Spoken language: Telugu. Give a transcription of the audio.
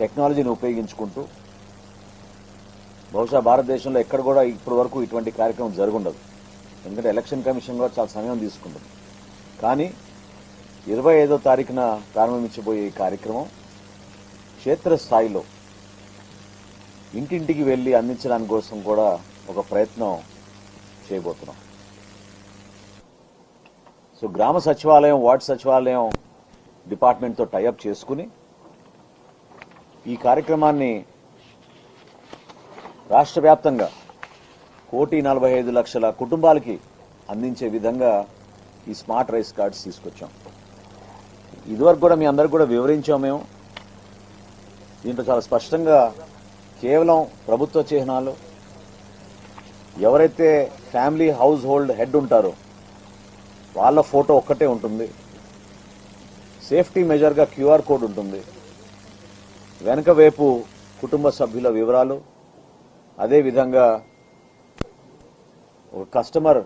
టెక్నాలజీని ఉపయోగించుకుంటూ బహుశా భారతదేశంలో ఎక్కడ కూడా ఇప్పటి వరకు ఇటువంటి కార్యక్రమం జరుగుండదు. ఎందుకంటే ఎలక్షన్ కమిషన్ కూడా చాలా సమయం తీసుకుంటుంది. కానీ ఇరవై ఐదో తారీఖున ప్రారంభించబోయే ఈ కార్యక్రమం క్షేత్రస్థాయిలో ఇంటింటికి వెళ్ళి అందించడానికి కోసం కూడా ఒక ప్రయత్నం చేయబోతున్నాం. సో గ్రామ సచివాలయం వార్డు సచివాలయం డిపార్ట్మెంట్తో టైఅప్ చేసుకుని ఈ కార్యక్రమాన్ని రాష్ట్ర వ్యాప్తంగా కోటి నలభై ఐదు లక్షల కుటుంబాలకి అందించే విధంగా ఈ స్మార్ట్ రైస్ కార్డ్స్ తీసుకొచ్చాం. ఇదివరకు కూడా మీ అందరికి కూడా వివరించాం మేము. దీంట్లో చాలా స్పష్టంగా కేవలం ప్రభుత్వ చిహ్నాలు ఎవరైతే ఫ్యామిలీ హౌస్ హోల్డ్ హెడ్ ఉంటారో వాళ్ళ ఫోటో ఒక్కటే ఉంటుంది. సేఫ్టీ మెజర్గా క్యూఆర్ కోడ్ ఉంటుంది. వెనక వైపు కుటుంబ సభ్యుల వివరాలు అదేవిధంగా ఒక కస్టమర్